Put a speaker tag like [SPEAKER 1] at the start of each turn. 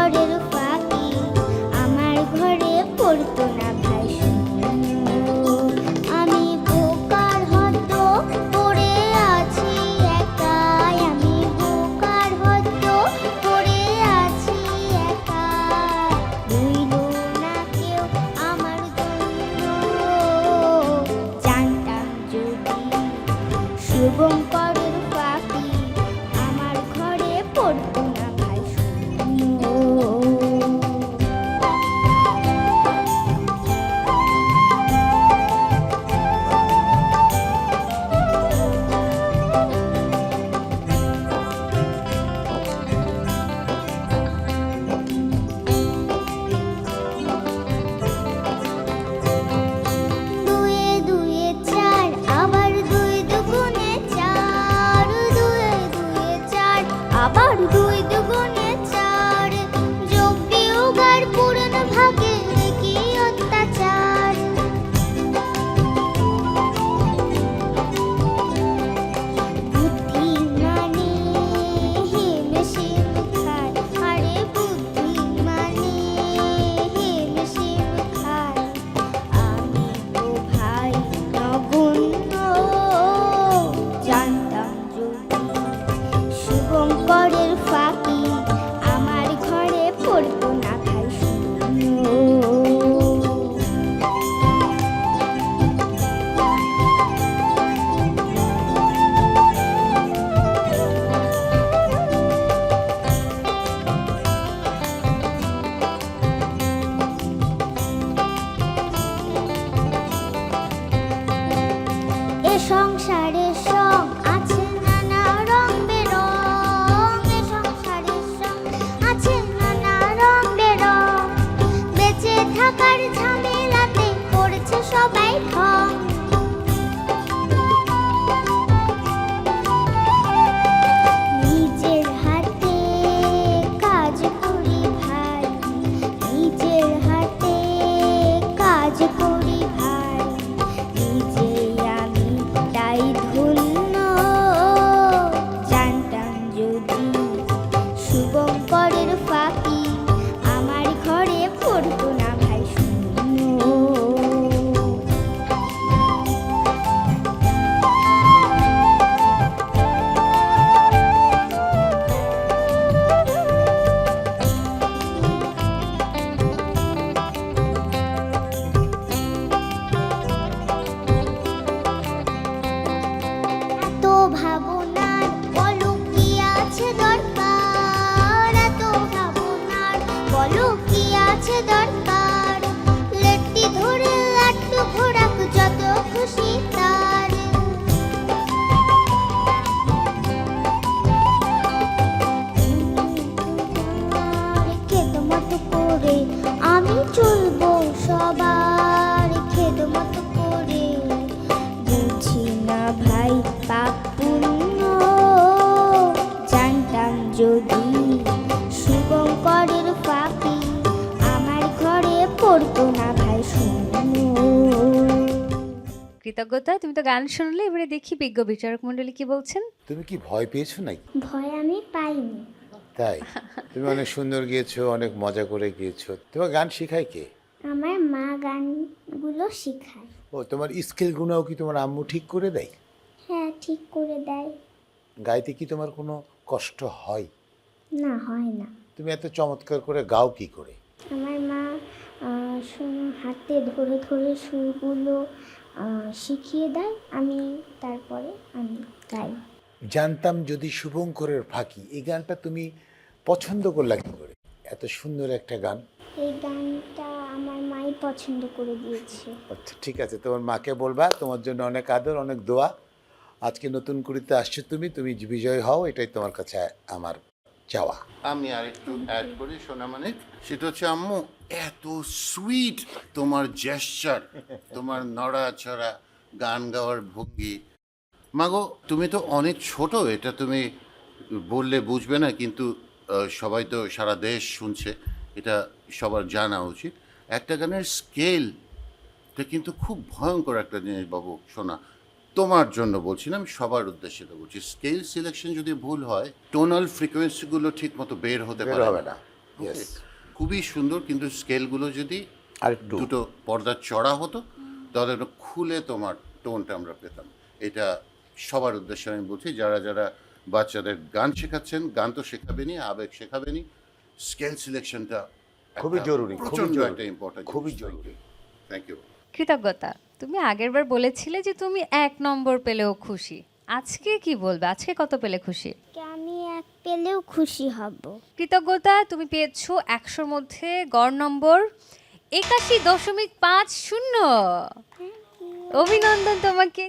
[SPEAKER 1] ঘরের ফাঁকি, আমার ঘরে পড়তো না ভাই আমি বোকার হত, পড়ে আছি একাই। আমি বোকার হত, পড়ে আছি একাই। রইল না কেউ আমার জানতাম যদি শুভঙ্কর দুই সবার খেদমত করে বুঝি না ভাই পাপ পুণ্য জানতাম যদি শুভঙ্করের পাপি আমার ঘরে পড়তো না ভাই শূন্য।
[SPEAKER 2] কৃতজ্ঞতা তুমি তো গান শুনলে এবারে দেখি বিজ্ঞ বিচারক মণ্ডলী কি বলছেন।
[SPEAKER 3] তুমি কি ভয় পেয়েছ নাকি?
[SPEAKER 1] ভয় আমি পাইনি।
[SPEAKER 3] তাই? তুমি অনেক সুন্দর গিয়েছো অনেক মজা করে গিয়েছো। তোমার গান শেখায় কে?
[SPEAKER 1] আমার মা গানগুলো শেখায়।
[SPEAKER 3] ও তোমার স্কিলগুলোও কি তোমার আম্মু ঠিক করে দেয়?
[SPEAKER 1] হ্যাঁ ঠিক করে দেয়।
[SPEAKER 3] গাইতে কি তোমার কোনো কষ্ট হয়?
[SPEAKER 1] না হয় না।
[SPEAKER 3] তুমি এত চমৎকার করে গাও কি করে?
[SPEAKER 1] আমার মা হাতে ধরে ধরে সুরগুলো শিখিয়ে দেয়। আমি তারপরে আমি গাই।
[SPEAKER 3] জানতাম যদি শুভঙ্করের ফাঁকি এই গানটা তুমি পছন্দ করলা কি করে? এত সুন্দর একটা গান।
[SPEAKER 1] এই গানটা আমার মাই পছন্দ করে দিয়েছে।
[SPEAKER 3] আচ্ছা ঠিক আছে তোমার মাকে বলবা তোমার জন্য অনেক আদর অনেক দোয়া। আজকে নতুন করিতে আসছো তুমি তুমি বিজয় হও এটাই তোমার কাছে আমার চাওয়া।
[SPEAKER 4] আমি আর একটু অ্যাড করি সোনা মানে সেটা হচ্ছে আম্মু এত সুইট তোমার জেস্চার তোমার নড়াচড়া গান গাওয়ার ভঙ্গি। মাগো তুমি তো অনেক ছোট এটা তুমি বললে বুঝবে না কিন্তু সবাই তো সারা দেশ শুনছে। এটা সবার জানা উচিত। একটা গানের স্কেল এটা কিন্তু খুব ভয়ঙ্কর একটা জিনিস বাবু শোনা তোমার জন্য বলছি না আমি সবার উদ্দেশ্যে তো বলছি স্কেল সিলেকশন যদি ভুল হয় টোনাল ফ্রিকোয়েন্সিগুলো ঠিক মতো বের হতে পারে
[SPEAKER 3] হবে না।
[SPEAKER 4] খুবই সুন্দর কিন্তু স্কেলগুলো যদি
[SPEAKER 3] আর
[SPEAKER 4] দুটো পর্দা চড়া হতো তাহলে খুলে তোমার টোনটা আমরা পেতাম। এটা সবার উদ্দেশ্যে আমি বলছি যারা যারা বাচ্চাদের গান শেখাচ্ছেন গান তো শেখাবেনই আবেগ শেখাবেনই স্কেল সিলেকশনটা
[SPEAKER 3] খুবই জরুরি, খুবই
[SPEAKER 4] প্রচণ্ড
[SPEAKER 3] জরুরি,
[SPEAKER 4] একটা ইম্পর্টেন্ট
[SPEAKER 3] খুবই জরুরি।
[SPEAKER 4] থ্যাংক ইউ
[SPEAKER 2] কৃতজ্ঞতা। তুমি আগেরবার বলেছিলে যে তুমি এক নম্বর পেলেও খুশি। আজকে কি বলবে? আজকে কত পেলে খুশি?
[SPEAKER 1] আমি এক পেলেও খুশি হব।
[SPEAKER 2] কৃতজ্ঞতা তুমি পেয়েছ একশোর মধ্যে গড় নম্বর একাশি দশমিক পাঁচ শূন্য। অভিনন্দন তোমাকে।